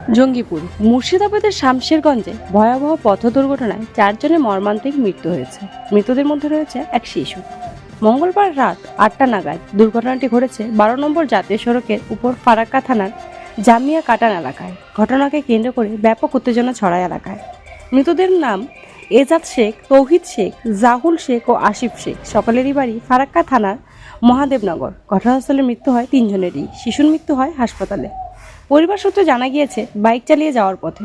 জঙ্গিপুর, মুর্শিদাবাদের শামশেরগঞ্জে ভয়াবহ পথ দুর্ঘটনায় চারজনের মর্মান্তিক মৃত্যু হয়েছে। মৃতদের মধ্যে রয়েছে এক শিশু। মঙ্গলবার রাত আটটা নাগাদ দুর্ঘটনাটি ঘটেছে বারো নম্বর জাতীয় সড়কের উপর ফারাক্কা থানার জামিয়া কাটান এলাকায়। ঘটনাকে কেন্দ্র করে ব্যাপক উত্তেজনা ছড়ায় এলাকায়। মৃতদের নাম এজাদ শেখ, তৌহিদ শেখ, জাহুল শেখ ও আসিফ শেখ। সকলেরই বাড়ি ফারাক্কা থানার মহাদেবনগর। ঘটনাস্থলে মৃত্যু হয় তিনজনেরই। শিশুর মৃত্যু হয় হাসপাতালে। পরিবার সূত্রে জানা গিয়েছে, বাইক চালিয়ে যাওয়ার পথে।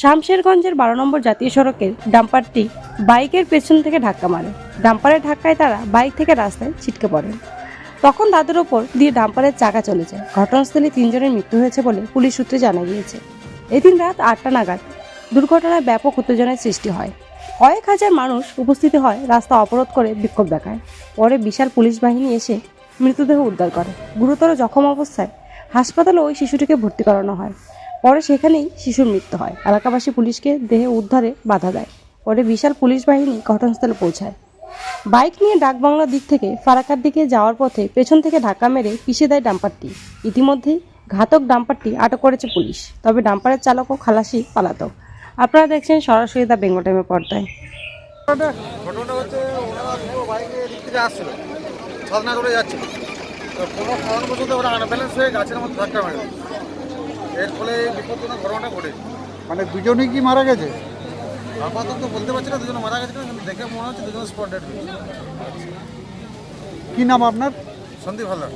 শামশেরগঞ্জের বারো নম্বর জাতীয় সড়কের ডাম্পারটি বাইকের পেছন থেকে ধাক্কা মারে। ডাম্পারের ধাক্কায় তারা বাইক থেকে রাস্তায় ছিটকে পড়েন তখন তাদের ওপর দিয়ে ডাম্পারের চাকা চলে যায়। ঘটনাস্থলে তিনজনের মৃত্যু হয়েছে বলে পুলিশ সূত্রে জানা গিয়েছে। এদিন রাত আটটা নাগাদ দুর্ঘটনায় ব্যাপক উত্তেজনার সৃষ্টি হয়। কয়েক হাজার মানুষ উপস্থিত হয় রাস্তা অবরোধ করে বিক্ষোভ দেখায়। পরে বিশাল পুলিশ বাহিনী এসে মৃতদেহ উদ্ধার করে। গুরুতর জখম অবস্থায় হাসপাতালে ওই শিশুটিকে ভর্তি করানো হয়। পরে সেখানেই শিশুর মৃত্যু হয়। এলাকাবাসী পুলিশকে দেহে উদ্ধারে বাধা দেয়। পরে বিশাল পুলিশ বাহিনী ঘটনাস্থলে পৌঁছায়। বাইক নিয়ে ডাকবাংলার দিক থেকে ফারাকার দিকে যাওয়ার পথে পেছন থেকে ধাক্কা মেরে পিষে দেয় ডাম্পারটি। ইতিমধ্যেই ঘাতক ডাম্পারটি আটক করেছে পুলিশ। তবে ডাম্পারের চালক ও খালাসি পালাতক। আপনারা দেখছেন সরাসরি দা বেঙ্গল টাইমের পর্দায়। ঘটনাটা হচ্ছে ওনারা বাইকে এদিক থেকে আসছিল। সাধনা করে যাচ্ছিল। কোনো কারণবশত ওরা আনব্যালেন্স হয়ে গাছের মধ্যে ধাক্কা মেরে। এর ফলে এই বিপজ্জনক ঘটনা ঘটে। মানে দুজনই কি মারা গেছে? আপাতত বলতে পারছি না দুজন মারা গেছে কিনা, কিন্তু দেখে মনে হচ্ছে দুজন স্পট ডেড হয়েছে। কি নাম আপনার? সন্দীপ হালদার।